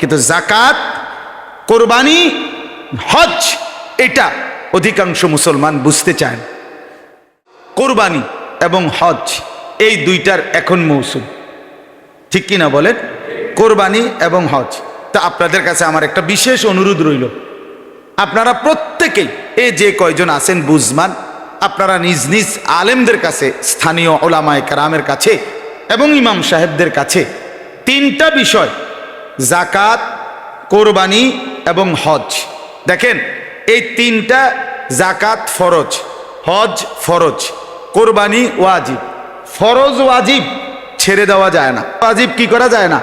কিন্তু জাকাত কোরবানি হজ এটা অধিকাংশ মুসলমান বুঝতে চায়। কোরবানি এবং হজ এই দুইটার এখন মৌসুম। ঠিক কি না বলেন? কোরবানি এবং হজ তা আপনাদের কাছে আমার একটা বিশেষ অনুরোধ রইল। আপনারা প্রত্যেকেই এই যে কয়জন আছেন বুঝমান, আপনারা নিজ নিজ আলেমদের কাছে, স্থানীয় ওলামায় কারামের কাছে এবং ইমাম সাহেবদের কাছে তিনটা বিষয় জাকাত কোরবানি এবং হজ। দেখেন, এই তিনটা জাকাত ফরজ, হজ ফরজ, কোরবানি ওয়াজিব। ফরজ ওয়াজিব ছেড়ে দেওয়া যায় না। ওয়াজিব কি করা যায় না?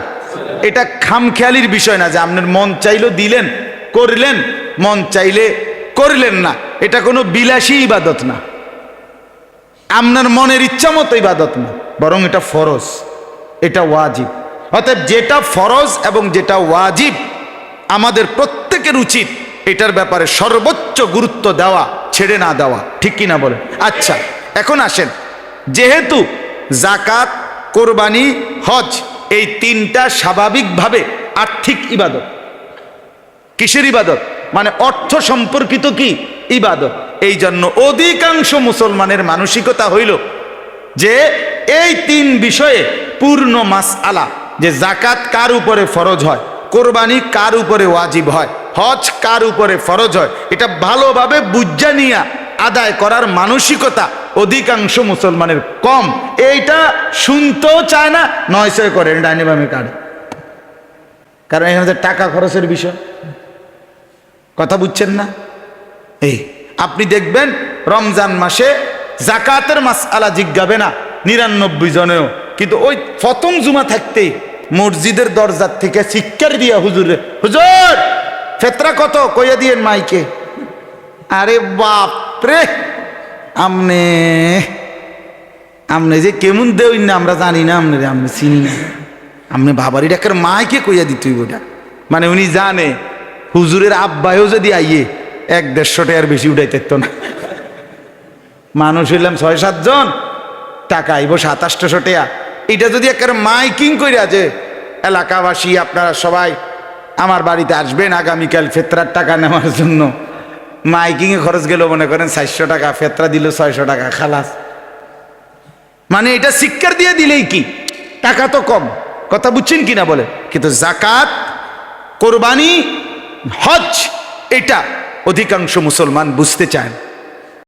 এটা খামখেয়ালির বিষয় না যে আপনার মন চাইলো দিলেন, করলেন, মন চাইলে করলেন না। এটা কোনো বিলাসী ইবাদত না। আপনার মনের ইচ্ছা মতো ইবাদত না। বরং এটা ফরজ, এটা ওয়াজিব। অতএব যেটা ফরজ এবং যেটা ওয়াজিব আমাদের প্রত্যেকের উচিত, এটার ব্যাপারে সর্বোচ্চ গুরুত্ব দেওয়া, ছেড়ে না দেওয়া, ঠিক কি না বলেন? আচ্ছা এখন আসেন। যেহেতু জাকাত কোরবানি, হজ, এই তিনটা স্বাভাবিকভাবে আর্থিক ইবাদত। কিসের ইবাদত? মানে অর্থ সম্পর্কিত কি? ইবাদত। এই জন্য অধিকাংশ মুসলমানের মানসিকতা হইল যে, এই তিন বিষয়ে পূর্ণ মাস আলা যে জাকাত কার উপরে ফরজ হয়? কোরবানি কার উপরে ওয়াজিব হয়? হজ কার উপরে ফরজ হয়? এটা ভালোভাবে বুঝা নিয়া আদায় করার মানসিকতা অধিকাংশ মুসলমানের কম। এইটা শুনতেও চায় না নয়সয় করে ডাইনে বামে কাটে কারণ এখানে টাকা খরচের বিষয়, কথা বুঝছেন না? এই, আপনি দেখবেন রমজান মাসে জাকাতের মাস আলা জিজ্ঞাবে না, নিরানব্বই জনেও। কিন্তু ওই প্রথম জুমা থাকতে মসজিদের দরজার থেকে শিক্ষার দিয়া হুজুরে, হুজুর, ফেতরা কত? কইয়া দিয়েন মাইকে। আরে বাপ রে আমনে আমনে যে কেমন দেউই না, আমরা জানি না, আমনে আমনে চিনি না। আমনে বাবারি ডাকের মাইকে কইয়া দিতুই ওটা মানে উনি জানে, হুজুরের আব্বায়ও যদি আইয়ে, এক দেড়শো টাকার বেশি উঠাইতে না। মানুষ হইলাম ছয় সাতজন, টাকা আইব সাতাশশো টাকা। এটা যদি একেবারে মাইকিং করে আছে এলাকাবাসী, আপনারা সবাই আমার বাড়িতে আসবেন আগামীকাল ফেতরার টাকা নেওয়ার জন্য। মাইকিংয়ে খরচ গেল, মনে করেন, চারশো টাকা, ফেতরা দিল ছয়শো টাকা, খালাস। মানে এটা শিক্ষার দিয়ে দিলেই কি? টাকা তো কম। কথা বুঝছেন কিনা বলে? কিন্তু জাকাত কোরবানি, হজ, এটা অধিকাংশ মুসলমান বুঝতে চায় না।